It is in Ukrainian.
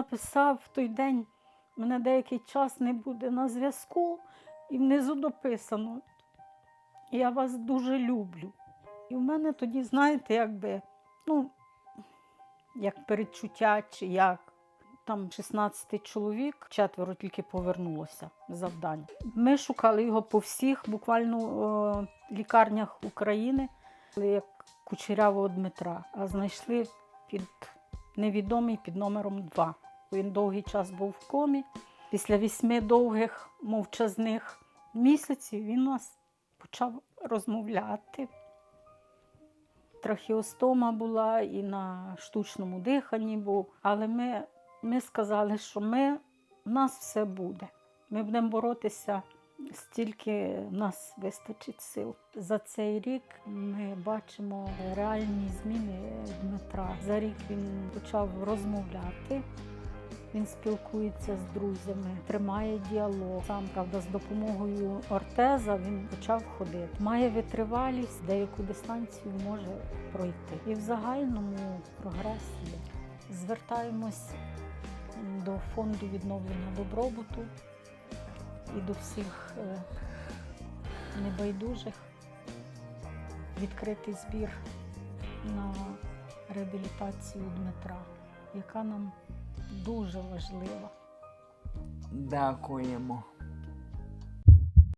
Написав в той день, мене деякий час не буде на зв'язку, і внизу дописано. Я вас дуже люблю. І в мене тоді, знаєте, якби, ну, як передчуття, чи як. Там 16 чоловік, четверо тільки повернулося з завдань. Ми шукали його по всіх буквально е, лікарнях України, як кучерявого Дмитра, а знайшли під невідомий під номером 2. Він довгий час був в комі. Після вісьми довгих мовчазних місяців він у нас почав розмовляти. Трахіостома була і на штучному диханні був. Але ми, ми сказали, що ми, в нас все буде. Ми будемо боротися стільки нас вистачить сил. За цей рік ми бачимо реальні зміни Дмитра. За рік він почав розмовляти. Він спілкується з друзями, тримає діалог. Сам правда, з допомогою ортеза він почав ходити. Має витривалість, деяку дистанцію може пройти. І в загальному прогрес є. Звертаємось до фонду відновлення добробуту і до всіх е, небайдужих. Відкритий збір на реабілітацію Дмитра, яка нам дуже важлива. Дякуємо.